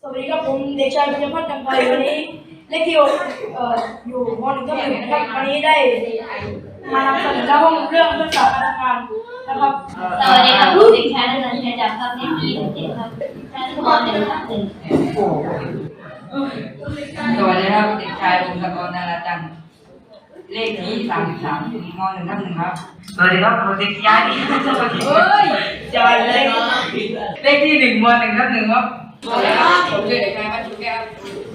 สวัสดีครับผมเด็กชายปัญญาพัฒน์กันไทยวันนี้เลขที่หกเอ่ออยู่มหนึ่งทับหนึ่งนะครับวันนี้ได้มานำเสนอห้องเรื่องภาษาพนักงานนะครับสวัสดีครับผมเด็กชายนันท์ชัยจากภาคเรียนปีเจ็ดครับชั้นมหนึ่งทับหนึ่งสวัสดีครับเด็กชายพงศกรนาราจันทร์เลขที่สามสิบสามมหนึ่งทับหนึ่งครับสวัสดีครับผมเด็กชายเฮ้ยจอยเลยเลขที่หนึ่งมหนึ่งทับหนึ่งครับ สวัสดีครับผมเด็กชายพัชชุแก้ว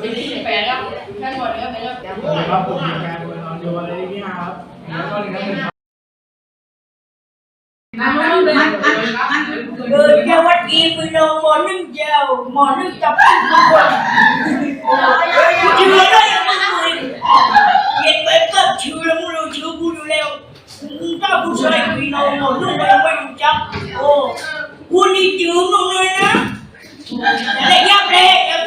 ปีที่แปดครับชั้นมหนึ่งครับเป็นครับสวัสดีครับผมกชายบุญนนท์อยู่วันเลขที่ห้าครับมหนึ่งทับหนึ่งครับเกิดแค่วัดอีปุยโนหมอนึ่งเจ้าหมอนึ่งจับผู้คนชื่ออะไรยังไม่รู้เย็นไปก็ชื่อแล้วมึงรู้ชื่อกูอยู่แล้วถ้าผู้ชายปุยโนหมอนึ่งยังไม่รู้จักโอ้กูนี่จืดมึงเลยนะอะไรยับเลยยับกูนักฟ้องอยู่มันเป็นภาษานั่งกันลุงเอ๊ะน้องชายยังเงี้ยไม่เจอเอ๊ะยังเงี้ยอย่ายักษ์ไปเลยลูกอย่ายักษ์เราอย่าใช่อย่าเบียดตัวเออไอ้เนี่ยอย่าเบียดฉันรักกันมากแค่เป็นครอบครัวกันพิษเอ๊ะเราทีมเราอย่าว่าอะไรเลยทีมเราอย่าว่าอะไรหมอแต่รักษาการทำงจับสุขมีคนอะไรบ้างแข่งขันกันกันเฮ้ยมาถึงเล่นคนหนึ่งกระ ดิบวนการม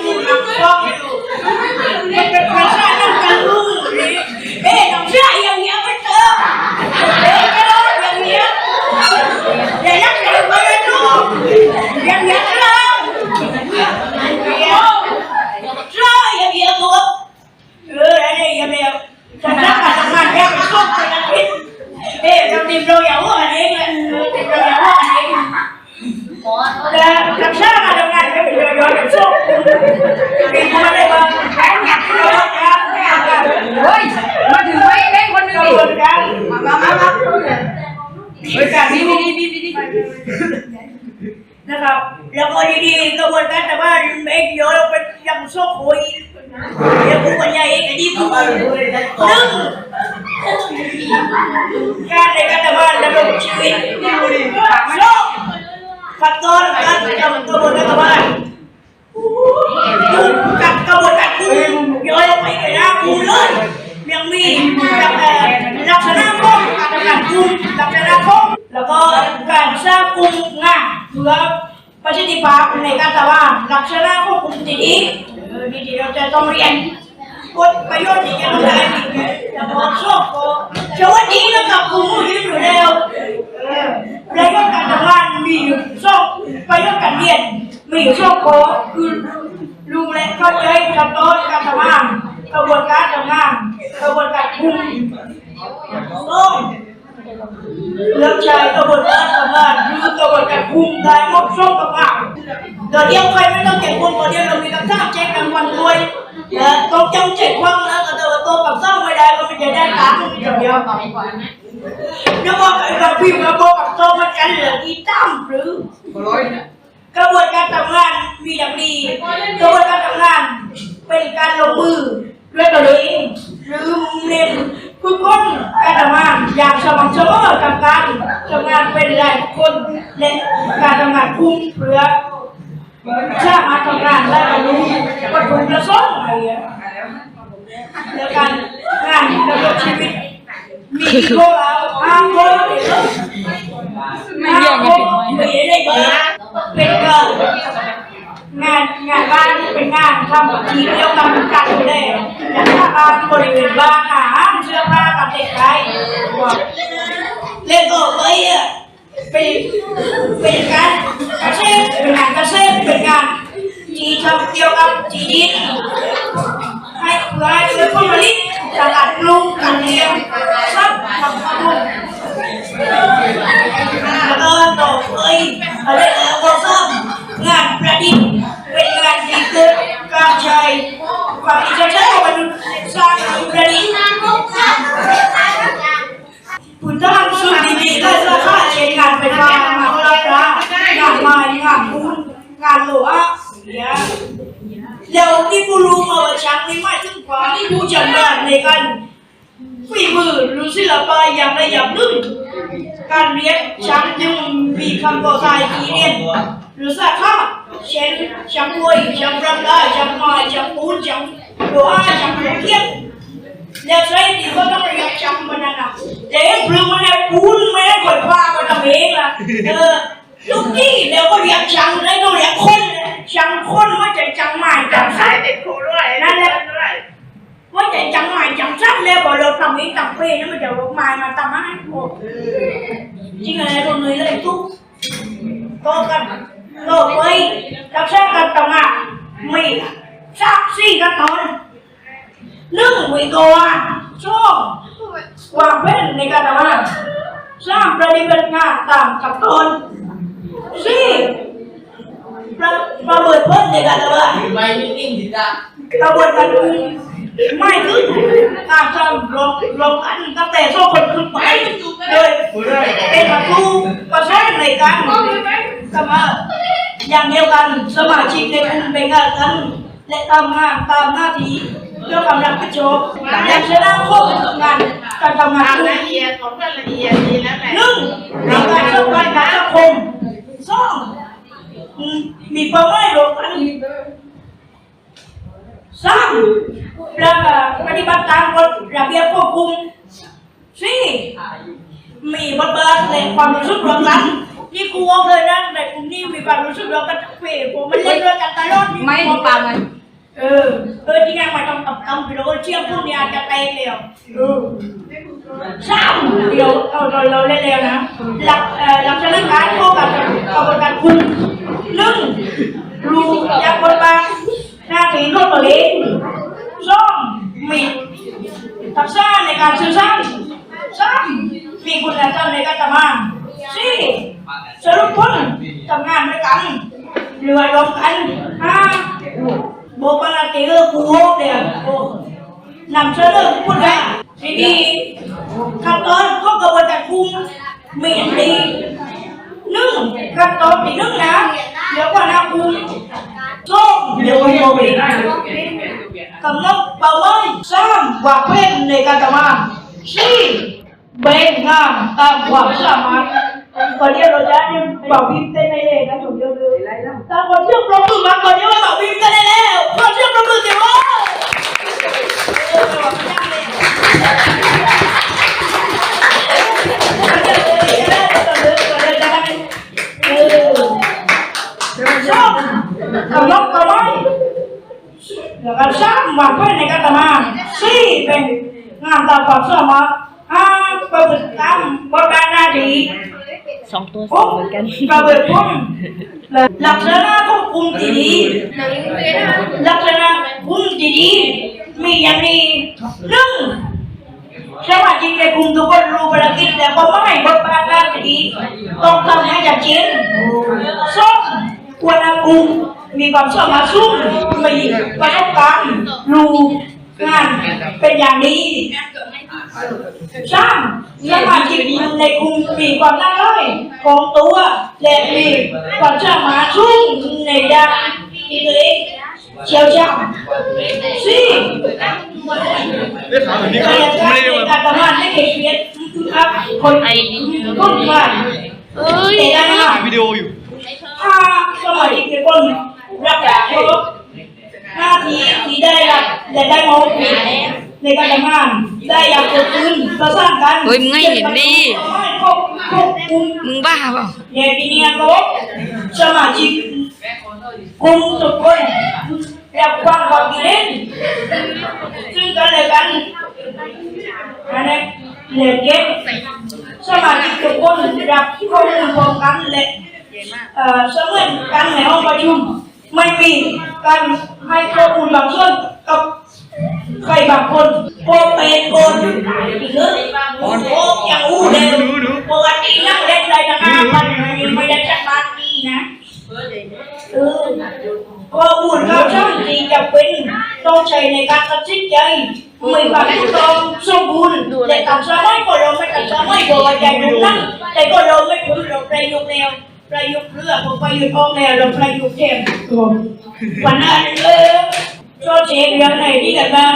ามามามาเฮ้ยการนี้ดีดีดีดีนะครับแล้วก็ดีๆกระบวนการแต่ว่าเอ็กโยเราเป็นยังโซ่คุยเดี๋ยวผู้บรรยายเองดีผู้บรรยายหนึ่งการในการทำงานดำรงชีวิตสอ งขั้นตอนการทำกระบวนการทำงานกับกระบวนการกูย้อยไปในหน้ากู้เลยยังมีลักษณะของการทำงานกู้ลักษณะของแล้วก็การสร้างกุมงานเพื่อประสิทธิภาพในการทำงานลักษณะของกุมที่ดีดีเราจะต้องเรียนกฎประโยชน์ที่จะต้องได้แล้วก็ชอบก็สวัสดีนะครับคุณผู้ยืนอยู่แล้ว ระโยชน์การทำงานมีอยู่สองประโยชน์การเรียนมีอยู่สองข้อคือรู้และเข้าใจขั้นตอนการทำงานกระบวนการทำงานกระบวนการคุมต้องเลือกใช้กระบวนการทำงานหรือกระบวนการคุมได้หมดช่องกับงาเดี๋ยวเดียวใครไม่ต้องเก็บคนตัวเดียวเรามีการท่าแจ้งกันวันรวย นะต้องจำเจ็ดครั้งนะแต่ว่าตัวกับสร้างไม่ได้ก็ไม่จะได้ตังค์อย่างเดียวแล้วบอกไอ้กับพิมพ์แล้วบอกกับตัวมันกันเหลืออีตั้มหรือกระบวนการทำงานมีอย่างดีกระบวนการทำงานเป็นการลงมือด้วยตัวเองหรือเรียนฝึกฝนการทำงานอย่างสม่ำเสมอกับการทำงานเป็นรายบุคคลและการทำงานคุ้มเพื่อ สร้างมาทำงานและบรรลุวัตถุประสงค์อะไรอย่างเงี้ยแล้วกันงานดำรงชีวิตมีพวกเราห้ามคนเดียวไม่เรียกไม่เป็นไม่ได้เบอร์เป็นเกินงานงานบ้านเป็นงานทำทีเดียวกันกันเลยอย่างถ้าบ้านบริเวณบ้านอาหารเสื้อผ้ากับเด็กไทยเล่นก็เลยอะเป็นเป็นการเกษตรเป็นงานเกษตรเป็นงานที่ทำเกี่ยวกับที่ดิน ให้เพื่อให้เพื่อผลิตตลาดลุงกันเลี้ยงทรัพย์ทำประมงแล้วก็ต่อไปอะไรแล้วก็สร้างงานประดิษฐ์เป็นงานที่เกิดการใช้ความคิดใช้ของมนุษย์สร้างประดิษฐ์คุณท่านสุดดีๆได้ราคาเช่นงานเป็นงานงานรับร้างานไม้งานปูนงานโลหะเนี่ย แล้วที่ผู้รู้มาว่าช้างนี่หมายถึงความที่ผู้ชำนาญ ในการฝีมือหรือศิลปะอย่างใดอย่างหนึ่ง การเรียนช้างจึงมีคำต่อท้ายที่เรียนหรือสาขาเช่นช้างมวยช้างรำได้ช้างไม้ช้างปูนช้างโลหะช้างหัวเทียนแล้วใช้ดีก็ต้องเรียนช้างมันนั่นนะแต่เอ็งพลืมมันแค่ปูนไม่ได้กดผ้ามาทำเองล่ะเออทุกที่แล้วก็เรียกช้างได้ต้องเรียกคนช้างคนไม่ใช่ช้างไม้ช้างสายเด็กครูด้วยนั่นแหละ ว่าแต่จังหวะจังสั้นเลยบอกเราทำนี้ทำเป้นี่มันจะลงมามาทำให้โอ้จริงอะไรตรงนี้เลยทุกโตกันโตไปรับ ใช้กันต่างหากมีสามสี่ขั้นตอการทำงานสามปฏิบัติงานตามขั้นตอนสี่ประประเมินผลในการทำงานไม่นิ่งๆสิจ้ากระบวนการอื่นไม่ขึ้นการทำลงลงกันตั้งแต่โซ่คนขึ้นไปโดยเป็นประตูประสานในการสมาอย่างเดียวกันสมาชิกในกลุ่มเป็นกันและทำงานตามหน้าที่เพื่อความรับผิดชอบและชนะข้องานการทำงานละเอียดของกันละเอียดดีแล้วแหละนึ่งมีการสร้างการสังคมสองมีเป้าหมายร่วมกัน สามประปฏิบัติตามกฎระเบียบควบคุมสี่มีบทบาทในความรู้สึกรวมกันนี่ครูบอกเลยนะในกลุ่มนี้มีความรู้สึกรวมกันทุกเพศผมมันเล่นด้วยกันตลอดไม่ถูกปากมันเออเออที่นั่งมาต้องกับคำพี่เราเชื่อพวกนี้อาจจะเตะเร็วเออสามเดี๋ยวเราเราเล่นเร็วนะหลักเอ่อหลักษณะการเข้ากับกระบวนการคุมหนึ่งรู้จักบทบาท หน้าที่ของตัวเองสองมีทักษะในการสื่อสารสามมีคุณธรรมในการทำงานสี่สรุปผลทำงานด้วยกันเรือรวมกันห้าโบกนาตีเออกูโฮเดียวโอ้นำเสนอพูดได้ทีนี้ขั้นตอนของกระบวนการคุมมีอย่างดีนึ่งขั้นตอนที่นึ่งนะเดี๋ยวก่อนนะคุม สองเดี๋ยวไปโมบิกำหนดเป้าหมายสางว่างแผนในการทำงานสี่เบ่งงานตามความสามารถตอนนี้เราจะเนี่ยบอกพิมพ์เต้นในเองนะถูกเดียวเลยแต่คนเชื่อมปรบมือมาก่อนนี้ว่าเป่าพิมพ์เต้นได้แล้วคนเชื่อมปรบมือเสียว่า กำลังกำลังแล้วก็สามวางแผนในการทำงานสี่เป็นงานตามความสามารถห้าประพฤติตามบทบาทหน้าที่สองตัวโอ้ประเบิดพุ่มลักษณะของกลุ่มที่ดีลักษณะกลุ่มที่ดีมีอย่างนี้หนึ่งสมาชิกในกลุ่มทุกคนรู้ภารกิจแต่ก็ไม่บทบาทหน้าที่ต้องทำให้ชัดเจนสอง หัวหน้ากลุ่มมีความสามารถสูงมีประสบการณ์รู้งานเป็นอย่างดีสามสมาชิกในกลุ่มมีความน่ารักของตัวและมีความสามารถสูงในด้านที่ตัวเองเชี่ยวชาญสี่ใครจะในการทำงานให้เกียรติครับคนไอ้คนบ้านเอ้ยแต่ได้ไหมวิดีโออยู่ ถ้าสมาชิกในคนรับผิดชอบหน้าที่ที่ได้รับและได้มอบหมายในการทำงานได้อย่างเกิดขึ้นประสานกันเฮ้ยมึงให้เห็นดิควบคุมมึงบ้าเปล่าเด็กที่เนี่ยก็สมาชิกกลุ่มทุกคนรับฟังความคิดเห็นซึ่งกันและกันอันนี้เล็กเก็บสมาชิกทุกคนรับข้อมูลพร้อมกันและ เอ่อเสมือนกันในห้องประชุม ไม่มีการให้ข้อมูลบางส่วนกับใครบางคนโกเป็นโกนอีกเรื่องโกอย่างอู้เดิมปกตินั่งเล่นได้ตั้งห้าพันไม่ได้จักบาทนี่นะเออข้อมูลข่าวสารที่จะเป็นต้องใช้ในการตัดสินใจไม่ความถูกต้องสมบูรณ์แต่ตามสมัยก็เราไม่ตัดสมัยก็ว่าใจตรงนั้นแต่ก็เราไม่พ้นเราประยุกต์แนว ประยุกต์เรื่องของประยุกต์ออกแนวเราประยุกต์แทนวันนั้นเออโซเชียลเรื่องไหนที่กันบ้าง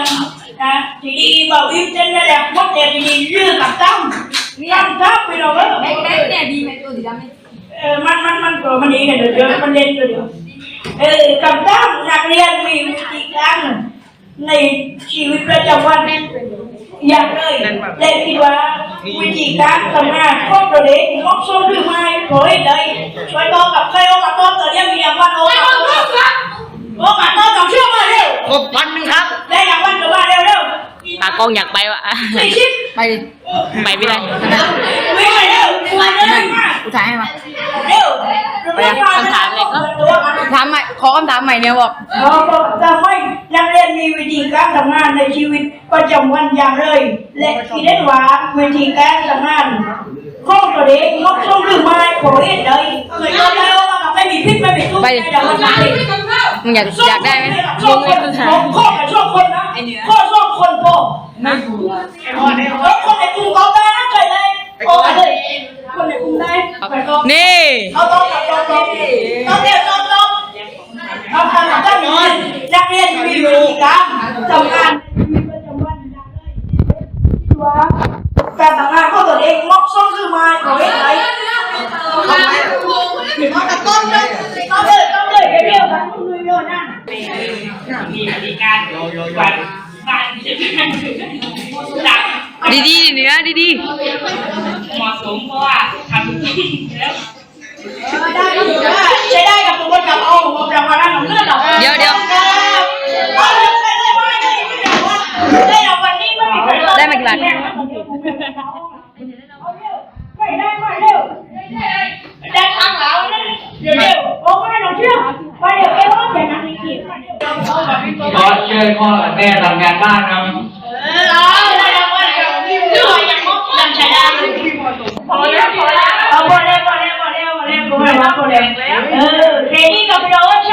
นะทีนี้บอกวิวเจนนั่นแหละพวกเด็กทีนี้เรื่องกับตั้มตั้มตั้มไปเราก็แม็กแม็กเนี่ยดีไหมตัวสีดำไหมเออมันมันมันตัวมันดีเนี่ยเดี๋ยวมันเล่นเดี๋ยวเออกำตั้งนักเรียนมีวิธีการในชีวิตประจำวัน อย่างเลยและคิดว่าวิธีการทำงานของตัวเด็กเหมาะสมหรือไม่ขอให้ได้ช่วยตอบกับใครโอกาสตอบตัวเรียนมีอย่างวันโอกาสตอบโอกาสตอบต้องเชื่อมาเร็วครบวันหนึ่งครับ ได้อย่างวันตัวมาเร็วเร็วตากล้องอยากไปวะสี่สิบไปดิไปไม่ได้วิ่งไปเร็ววิ่งไปเร็วมากูถ่ายให้มาเร็ว ไปคำถามอะไรก็ถถามใหม่ขอคำถามใหม่เนี่ยบอกเราก็จะไม่นักเรียนมีวิธีการทำงานในชีวิตประจำวันอย่างไรและที่เด่นว่าวิธีการทำงานข้องตัวเองงอกช่องหรือไม่ขอเห็นเลยเคยเอาแล้วว่าไม่มีพิษไม่มีทุกข์ไม่ได้วันนั้นมึงอยากอยากได้ไหมช่องคนข้อกับช่องคนนะข้อช่องคนโปแล้วคนในกลุ่มเขาได้นะเคยได้โอ้เลยคนในกลุ่มได้ไปก็ นี่ เอาต้องกับต้องต้องต้องเดียวต้องต้องทำงานกับนักเรียนนักเรียนมีวิธีการทำงานมีประจำวันอย่างไรที่ว่าการทำงานของตัวเองงอกช่องคือมาขอเห็นเลยต้องเลยต้องเลยต้องเลยเดียวกันคุณดูโยนั่น มีวิธีการ วันการหลักดีดีๆเนื้อดีดีเหมาะสมเพราะว่าทำถูกต้องแล้ว ใช้ได้กับตัวคนกับเอาผมรางวัลนั้นของเลือดหรอเอาเดี๋ยวใช้ได้ไม่ได้ได้รางวัลนี้ไม่มีใคร ได้มากี่บาท ไม่ได้ไม่เร็วได้ทางแล้วเดี๋ยวเดี๋ยวโอ้ไม่ได้หนูเชื่อไปเดี๋ยวเอ้ว่าอย่างนั้นอีกที ขอเชิญพ่อกับแม่ทำงานบ้านครับพอแล้วพอแล้วพอแล้วพอแล้วพอแล้วพอแล้วพอแล้วเออเทนี่กับพี่โรส